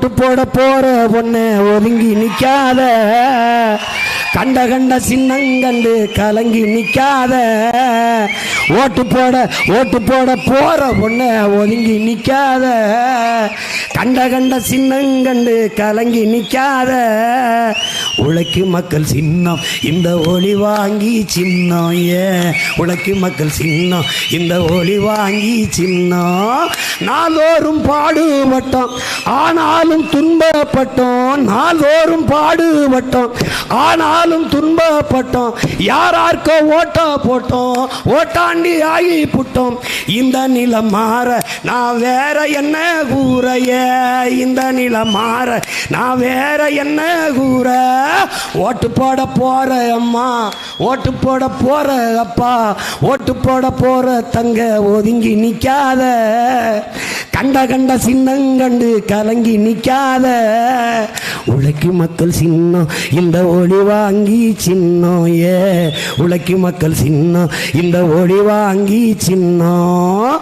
ஓட்டு போட போற பொண்ணு ஒதுங்கி நிக்காத. கண்ட கண்ட சின்னங்கண்டு கலங்கி நிற்காத ஓட்டு போட ஓட்டு போட போற பொண்ணு ஒதுங்கி நிற்காத கண்ட கண்ட சின்னங்கண்டு கலங்கி நிற்காத உழைக்கு மக்கள் சின்னம் இந்த ஒளி வாங்கி சின்னம் ஏ. உழைக்கு மக்கள் சின்னம் இந்த ஒளி வாங்கி சின்னம். நாள்தோறும் பாடுபட்டோம் ஆனாலும் துன்பப்பட்டோம். நாள்தோறும் பாடுபட்டோம் நாளும் துன்பப்பட்டோம். யாரார்க்கோ ஓட்டா போட்டோம். ஓட்டாண்டி ஆகி புட்டோம். இந்த நிலம் மாற நான் வேற என்ன கூறைய? இந்த நிலம் மாற நான் வேற என்ன கூற? ஓட்டு போட போற அம்மா ஓட்டு போட போற அப்பா ஓட்டு போட போற தங்க ஒதுங்கி நிக்காத. கண்ட கண்ட சின்னங்கண்டு கலங்கி நிற்காத உழைக்கு மக்கள் சின்னம் இந்த ஒளி வாங்கி சின்னம் ஏ. உழைக்கு மக்கள் சின்னம் இந்த ஒளி வாங்கி சின்னம்.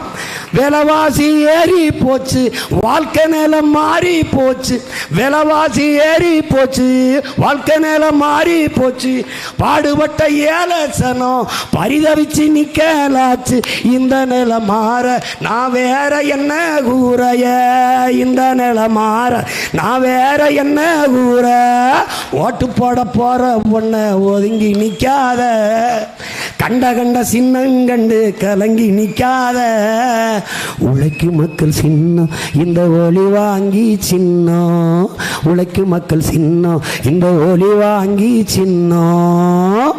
விலைவாசி ஏறி போச்சு. வாழ்க்கை நிலம் மாறி போச்சு. விலைவாசி ஏறி போச்சு. வாழ்க்கை நிலம் மாறி போச்சு. பாடுபட்ட ஏலசனம் பரிதவிச்சு நிக்கலாச்சு. இந்த நிலை மாற நான் வேற என்ன கூறைய? இந்த நிலை மாற நான் வேற என்ன கூற? ஓட்டு போட போற பொண்ண ஒதுங்கி நிற்காத கண்ட கண்ட சின்னங்கண்டு கலங்கி நிற்காத உழைக்கு மக்கள் சின்னம் இந்த ஒளி வாங்கி சின்னம். உழைக்கு மக்கள் சின்னம் இந்த ஒளி வாங்கி சின்னம்.